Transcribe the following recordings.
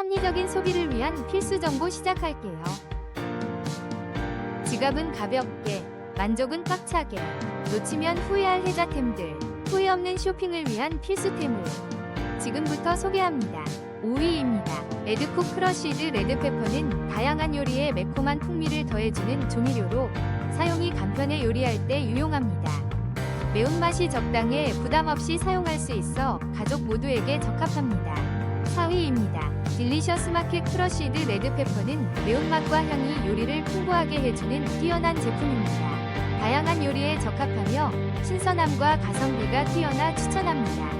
합리적인 소비를 위한 필수 정보 시작할게요. 지갑은 가볍게, 만족은 꽉차게, 놓치면 후회할 혜자템들, 후회 없는 쇼핑을 위한 필수템을 지금부터 소개합니다. 5위입니다. 레드콕 크러쉬드 레드페퍼는 다양한 요리에 매콤한 풍미를 더해주는 조미료로 사용이 간편해 요리할 때 유용합니다. 매운맛이 적당해 부담 없이 사용할 수 있어 가족 모두에게 적합합니다. 4위입니다. 딜리셔스 마켓 크러쉬드 레드페퍼는 매운맛과 향이 요리를 풍부하게 해주는 뛰어난 제품입니다. 다양한 요리에 적합하며 신선함과 가성비가 뛰어나 추천합니다.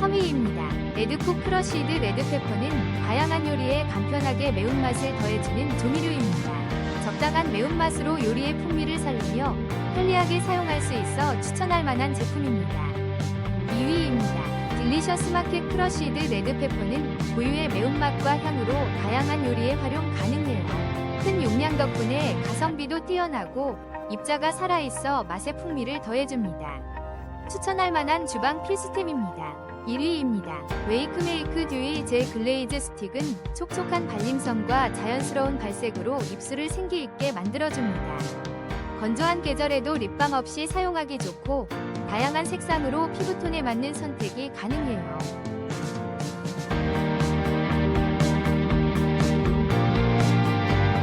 3위입니다. 레드쿡 크러쉬드 레드페퍼는 다양한 요리에 간편하게 매운맛을 더해주는 조미료입니다. 적당한 매운맛으로 요리의 풍미를 살리며 편리하게 사용할 수 있어 추천할 만한 제품입니다. 2위입니다. 딜리셔스 마켓 크러쉬드 레드페퍼는 고유의 매운맛과 향으로 다양한 요리에 활용 가능해요. 큰 용량 덕분에 가성비도 뛰어나고 입자가 살아있어 맛의 풍미를 더해줍니다. 추천할 만한 주방 필수템입니다. 1위입니다. 웨이크메이크 듀이 젤 글레이즈 스틱은 촉촉한 발림성과 자연스러운 발색으로 입술을 생기있게 만들어줍니다. 건조한 계절에도 립밤 없이 사용하기 좋고 다양한 색상으로 피부톤에 맞는 선택이 가능해요.